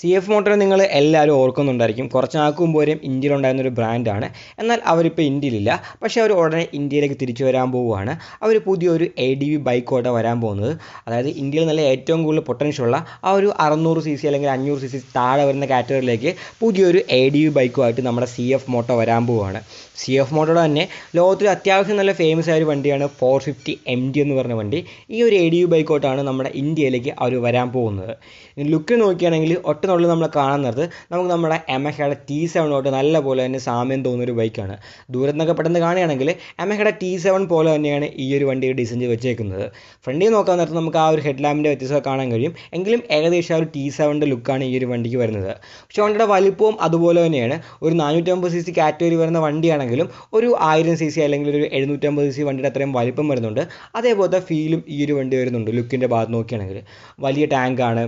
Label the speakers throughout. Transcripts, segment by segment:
Speaker 1: C F motor നിങ്ങൾ എല്ലാവരും ഓർക്കുന്നുണ്ടായിരിക്കും. കുറച്ച് നാൾക്ക് മുമ്പ് വരെയും ഇന്ത്യയിലുണ്ടായിരുന്ന ഒരു ബ്രാൻഡാണ്. എന്നാൽ അവരിപ്പോൾ ഇന്ത്യയിലില്ല. പക്ഷേ അവർ ഉടനെ ഇന്ത്യയിലേക്ക് തിരിച്ചു വരാൻ പോവുകയാണ്. അവർ പുതിയൊരു എ ഡി വി ബൈക്കോടെ വരാൻ പോകുന്നത്. അതായത് ഇന്ത്യയിൽ നല്ല ഏറ്റവും കൂടുതൽ പൊട്ടൻഷ്യൽ ഉള്ള ആ ഒരു അറുന്നൂറ് സി സി അല്ലെങ്കിൽ അഞ്ഞൂറ് സി സി താഴെ വരുന്ന കാറ്റഗറിയിലേക്ക് പുതിയൊരു എ ഡി വി ബൈക്കുമായിട്ട് നമ്മുടെ സി എഫ് മോട്ടോ വരാൻ പോവുകയാണ്. സി എഫ് മോട്ടോയുടെ തന്നെ ലോകത്തിൽ അത്യാവശ്യം നല്ല ഫേമസ് ആയ ഒരു വണ്ടിയാണ് ഫോർ ഫിഫ്റ്റി എം ഡി എന്ന് പറഞ്ഞ വണ്ടി. ഈ ഒരു എ ഡി യു ബൈക്കോട്ടാണ് നമ്മുടെ ഇന്ത്യയിലേക്ക് അവർ വരാൻ പോകുന്നത്. ലുക്ക് നോക്കുകയാണെങ്കിൽ ഒറ്റനുള്ളിൽ നമ്മൾ കാണുന്നത് നമുക്ക് നമ്മുടെ എമഹയുടെ ടി സെവനോട്ട് നല്ല പോലെ തന്നെ സാമ്യം തോന്നുന്ന ഒരു ബൈക്കാണ് ദൂരത്ത് നിന്നൊക്കെ പെട്ടെന്ന് കാണുകയാണെങ്കിൽ എമഹയുടെ ടി സെവൻ പോലെ തന്നെയാണ് ഈ ഒരു വണ്ടി ഡിസൈൻ വെച്ചേക്കുന്നത്. ഫ്രണ്ടിൽ നോക്കാൻ നേരത്ത് നമുക്ക് ആ ഒരു ഹെഡ് ലാമ്പിന്റെ കാണാൻ കഴിയും. എങ്കിലും ഏകദേശം ആ ഒരു ടി സെവന്റെ ലുക്കാണ് ഈ ഒരു വണ്ടിക്ക് വരുന്നത്. പക്ഷേ വണ്ടിയുടെ വലിപ്പവും അതുപോലെ തന്നെയാണ്. ഒരു നാനൂറ്റമ്പത് സി സി കാറ്റഗറി വരുന്ന വണ്ടിയാണെങ്കിലും ഒരു ആയിരം സി സി അല്ലെങ്കിൽ ഒരു എഴുന്നൂറ്റമ്പത് സി സി വണ്ടിയുടെ അത്രയും വലിപ്പം വരുന്നുണ്ട്. അതേപോലത്തെ ഫീലും ഈ ഒരു വണ്ടി വരുന്നുണ്ട് ലുക്കിന്റെ ഭാഗത്ത് നോക്കുകയാണെങ്കിൽ. വലിയ ടാങ്കാണ്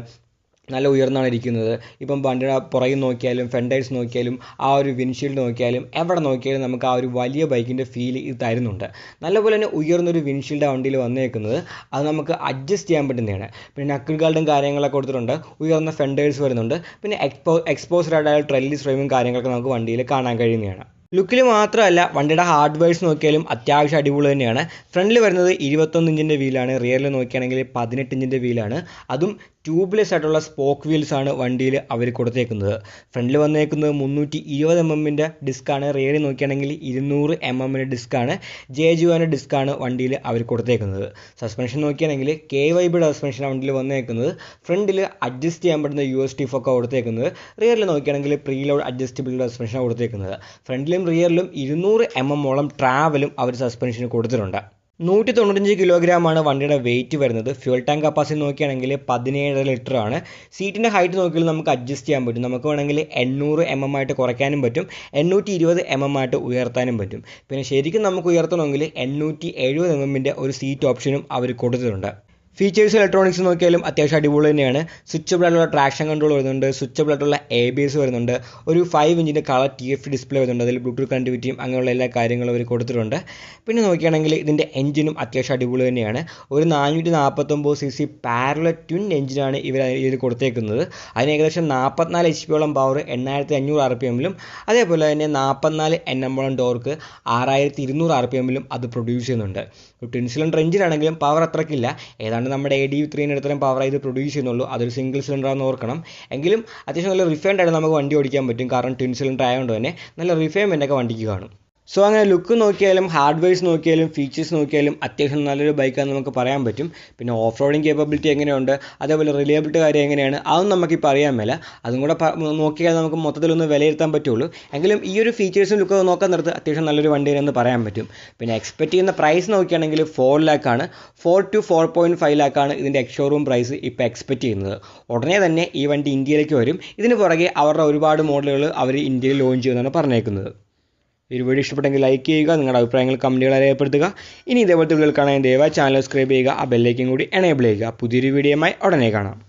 Speaker 1: നല്ല ഉയർന്നാണ് ഇരിക്കുന്നത്. ഇപ്പം വണ്ടിയുടെ പുറകിൽ നോക്കിയാലും ഫെൻഡേഴ്സ് നോക്കിയാലും ആ ഒരു വിൻഷീൽഡ് നോക്കിയാലും എവിടെ നോക്കിയാലും നമുക്ക് ആ ഒരു വലിയ ബൈക്കിന്റെ ഫീൽ ഇത് തരുന്നുണ്ട്. നല്ലപോലെ തന്നെ ഉയർന്നൊരു വിൻഷീൽഡ് വണ്ടിയിൽ വന്നേക്കുന്നത്. അത് നമുക്ക് അഡ്ജസ്റ്റ് ചെയ്യാൻ പറ്റുന്നതാണ്. പിന്നെ നക്കിൾ ഗാർഡും കാര്യങ്ങളൊക്കെ കൊടുത്തിട്ടുണ്ട്. ഉയർന്ന ഫെൻഡേഴ്സ് വരുന്നുണ്ട്. പിന്നെ എക്സ്പോ എക്സ്പോസ്ഡ് ആയ ട്രെല്ലി ഫ്രെയിമും കാര്യങ്ങളൊക്കെ നമുക്ക് വണ്ടിയിൽ കാണാൻ കഴിയുന്നതാണ്. ലുക്കിൽ മാത്രമല്ല വണ്ടിയുടെ ഹാർഡ്വെയർസ് നോക്കിയാലും അത്യാവശ്യം അടിപൊളി തന്നെയാണ്. ഫ്രണ്ടിൽ വരുന്നത് ഇരുപത്തൊന്ന് ഇഞ്ചിന്റെ വീലാണ് റിയറിൽ നോക്കുകയാണെങ്കിൽ പതിനെട്ട് ഇഞ്ചിന്റെ വീലാണ് അതും ട്യൂബ്ലെസ് ആയിട്ടുള്ള സ്പോക്ക് വീൽസ് ആണ് വണ്ടിയിൽ അവർ കൊടുത്തേക്കുന്നത്. ഫ്രണ്ടിൽ വന്നേക്കുന്നത് മുന്നൂറ്റി ഇരുപത് എം എമ്മിന്റെ ഡിസ്ക്കാണ് റിയറിൽ നോക്കുകയാണെങ്കിൽ ഇരുന്നൂറ് എം എമ്മിന്റെ ഡിസ്ക്കാണ് ജെ ജുവാന്റെ ഡിസ്ക്കാണ് വണ്ടിയിൽ അവർ കൊടുത്തേക്കുന്നത്. സസ്പെൻഷൻ നോക്കുകയാണെങ്കിൽ കെ വൈബിയുടെ സസ്പെൻഷൻ വണ്ടിയിൽ വന്നേക്കുന്നത്. ഫ്രണ്ടിൽ അഡ്ജസ്റ്റ് ചെയ്യാൻ പറ്റുന്ന യു എസ് ടി ഫൊക്കെ കൊടുത്തേക്കുന്നത്. റിയറിൽ നോക്കുകയാണെങ്കിൽ പ്രീ ലോഡ് അഡ്ജസ്റ്റബിൾ സസ്പെൻഷൻ കൊടുത്തേക്കുന്നത്. ഫ്രണ്ടിലും റിയറിലും ഇരുന്നൂറ് എം എം ഓളം ട്രാവലും അവർ സസ്പെൻഷന് കൊടുത്തിട്ടുണ്ട്. നൂറ്റി തൊണ്ണൂറ്റഞ്ച് കിലോഗ്രാമാണ് വണ്ടിയുടെ വെയിറ്റ് വരുന്നത്. ഫ്യൂൽ ടാങ്ക് കപ്പാസിറ്റി നോക്കുകയാണെങ്കിൽ പതിനേഴ് ലിറ്റർ ആണ്. സീറ്റിന്റെ ഹൈറ്റ് നോക്കിയാൽ നമുക്ക് അഡ്ജസ്റ്റ് ചെയ്യാൻ പറ്റും. നമുക്ക് വേണമെങ്കിൽ എണ്ണൂറ് എം എം ആയിട്ട് കുറയ്ക്കാനും പറ്റും. എണ്ണൂറ്റി ഇരുപത് എം എം ആയിട്ട് ഉയർത്താനും പറ്റും. പിന്നെ ശരിക്കും നമുക്ക് ഉയർത്തണമെങ്കിൽ എണ്ണൂറ്റി എഴുപത് എം എമ്മിന്റെ ഒരു സീറ്റ് ഓപ്ഷനും അവർ കൊടുത്തിട്ടുണ്ട്. ഫീച്ചേഴ്സ് ഇലക്ട്രോണിക്സ് നോക്കിയാലും അത്യാവശ്യം അടിപൊളി തന്നെയാണ്. സ്വിച്ചബിൾ ആയിട്ടുള്ള ട്രാക്ഷൻ കൺട്രോൾ വരുന്നുണ്ട്. സ്വിച്ചബിൾ ആയിട്ടുള്ള എ ബി എസ് വരുന്നുണ്ട്. ഒരു ഫൈവ് ഇഞ്ചിന്റെ കളർ ടി എഫ് ഡിസ്പ്ലേ വരുന്നുണ്ട്. അതിൽ ബ്ലൂടൂത്ത് കണക്ടിവിറ്റിയും അങ്ങനെയുള്ള എല്ലാ കാര്യങ്ങളും അവർ കൊടുത്തിട്ടുണ്ട്. പിന്നെ നോക്കുകയാണെങ്കിൽ ഇതിന്റെ എഞ്ചിനും അത്യാവശ്യം അടിപൊളി തന്നെയാണ്. ഒരു നാനൂറ്റി നാൽപ്പത്തൊമ്പത് സി സി പാരല ട്വിൻ എഞ്ചിനാണ് ഇവർ ഇതിൽ കൊടുത്തേക്കുന്നത്. അതിന് ഏകദേശം നാൽപ്പത്തിനാല് എച്ച് പിയോളം പവർ എണ്ണായിരത്തി അഞ്ഞൂറ് ആർ പി എമ്മിലും അതേപോലെ തന്നെ നാൽപ്പത്തിനാല് എൻ എമ്മോളം ടോർക്ക് ആറായിരത്തി ഇരുന്നൂറ് ആർ പി എമ്മിലും അത് പ്രൊഡ്യൂസ് ചെയ്യുന്നുണ്ട്. ട്വിൻ സിലിണ്ടർ എഞ്ചിനാണെങ്കിലും പവർ അത്രയ്ക്കില്ല. ഏതാണ്ട് നമ്മുടെ എ ഡി ത്രീന്റെ അടുത്തരം പവർ ഇത് പ്രൊഡ്യൂസ് ചെയ്യുന്നുള്ളൂ. അതൊരു സിംഗിൾ സിലിണ്ടർ ആണെന്ന് ഓർക്കണം. എങ്കിലും അത്യാവശ്യം നല്ല റിഫൈൻഡ് ആയിട്ട് നമുക്ക് വണ്ടി ഓടിക്കാൻ പറ്റും. കാരണം ട്വിൻ സിലിണ്ടർ ആയതുകൊണ്ട് തന്നെ നല്ല റിഫൈൻമെന്റ് ഒക്കെ വണ്ടിക്ക് കാണും. സോ അങ്ങനെ ലുക്ക് നോക്കിയാലും ഹാർഡ്വെയർസ് നോക്കിയാലും ഫീച്ചേഴ്സ് നോക്കിയാലും അത്യാവശ്യം നല്ലൊരു ബൈക്കാണെന്ന് നമുക്ക് പറയാൻ പറ്റും. പിന്നെ ഓഫ് റോഡിങ് കേപ്പബിലിറ്റി എങ്ങനെയുണ്ട്? അതേപോലെ റിലയബിലിറ്റി കാര്യം എങ്ങനെയാണ്? അതൊന്നും നമുക്കിപ്പോൾ അറിയാൻ മേല. അതും കൂടെ നോക്കിയാൽ നമുക്ക് മൊത്തത്തിലൊന്ന് വിലയിരുത്താൻ പറ്റുള്ളൂ. എങ്കിലും ഈ ഒരു ഫീച്ചേഴ്സും ലുക്ക് നോക്കാൻ നിർത്ത് അത്യാവശ്യം നല്ലൊരു വണ്ടിയാണെന്ന് പറയാൻ പറ്റും. പിന്നെ എക്സ്പെക്ട് ചെയ്യുന്ന പ്രൈസ് നോക്കുകയാണെങ്കിൽ ഫോർ ആണ്. Four two four point five ലാക്കാണ് ഇതിന്റെ എക്സ്ഷോറൂം പ്രൈസ് ഇപ്പോൾ എക്സ്പെക്ട് ചെയ്യുന്നത്. ഉടനെ തന്നെ ഈ വണ്ടി ഇന്ത്യയിലേക്ക് വരും. ഇതിന് പുറകെ അവരുടെ ഒരുപാട് മോഡലുകൾ അവർ ഇന്ത്യയിൽ ലോഞ്ച് ചെയ്യുമെന്നാണ് പറഞ്ഞേക്കുന്നത്. ഈ വീഡിയോ ഇഷ്ടപ്പെട്ടെങ്കിൽ ലൈക്ക് ചെയ്യുക നിങ്ങളുടെ അഭിപ്രായങ്ങൾ കമന്റുകൾ രേഖപ്പെടുത്തുക ഇനി ഇതേപോലത്തെ വീഡിയോകൾ കാണാൻ ദയവായി ചാനൽ സബ്സ്ക്രൈബ് ചെയ്യുക ആ ബെല്ലേക്കും കൂടി എനേബിൾ ചെയ്യുക. പുതിയൊരു വീഡിയോയുമായി ഉടനെ കാണാം.